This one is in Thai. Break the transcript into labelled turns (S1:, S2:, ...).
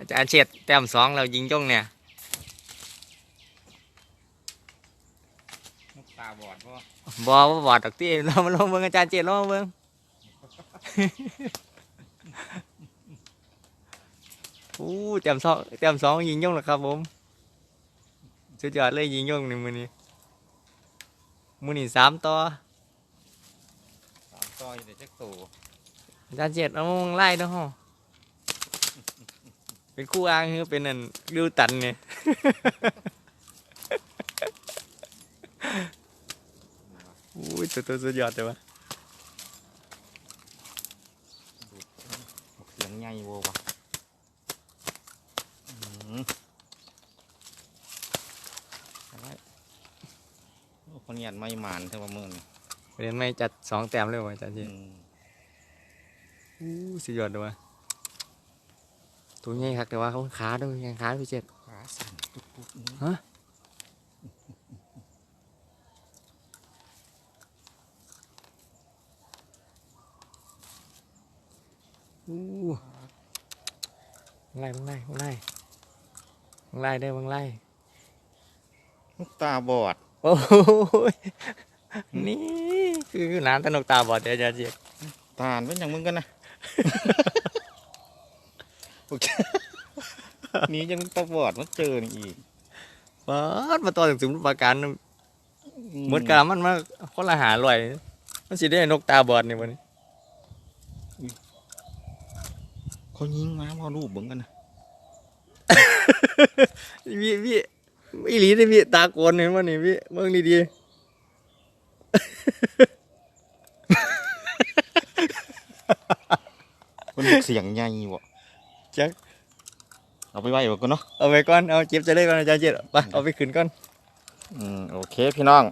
S1: อาจารย์เฉียดแต้มสองเรายิงจ้องเนี่ย
S2: นกตาบอดพ่อบ
S1: อว่าบอดดอกที่เรามาลองเบิ่งอาจารย์เฉียดลองเบิ่งอู้แต้มสองแต้มสองยิงย่องแล้วครับผมสุดยอดเลยยิงย่องในมือนี้มือนี้สามต่อ
S2: สามต่อยเดี๋ยวจะโต
S1: อาจารย์เจ็ดเอามองไล่เนาะฮะ เป็นคู่อ้างคือเป็นอันดูตันเนี่ยอุ้ยตัวตัวสุดยอดเลยวะ
S2: เสียงใหญ่โววะอืมอะไรโอ้คนเนียนไม่หมานเท่าว่ามือนี่
S1: เรียนไม่จัดสองแต้มเลยวะอาจารย์
S2: อื
S1: เจ็ด
S2: ม
S1: อู้สุดยอดเลยวะ ตัวใหญ่คักแต่ว่าเขาขาด้วยยังขาพี่เจ็ด
S2: ขาสั่นปุ๊บปุ๊บนี่
S1: ฮะอู้บังไล่บังไล่บังไล่บังไล่ได้อบังไล่
S2: นกตาบอด
S1: โอ้ยนี่คือน้ำตะนกตาบอดเดี๋ยวอาจารย์เจ็ด
S2: ตาลเป็นอย่างมึงกันนะโอเค นี่ยังตาบอดมาเจอนี่อีก
S1: บอดมาต่อถึงสมุทรปราการหมดกรามันมาคนละหาลอย มันสิได้นกตาบอดนี่วันนี้
S2: เขายิงมาว่ารูปเบิ่งกันนะ
S1: พี่พี่อีหลีได้พี่ตาโกนเห็นว่านี่พี่เบิ่งดี
S2: มันเสียงใหญ่บ่
S1: ๆ จัก
S2: เอาไปไว้บ่กันเนาะ
S1: เอาไปก่อนเอาเจ็บจะได้ก่อนอาจารย์เจ็ดไปเอาไปขึ้นก่อน
S2: อืมโอเคพี่น้อง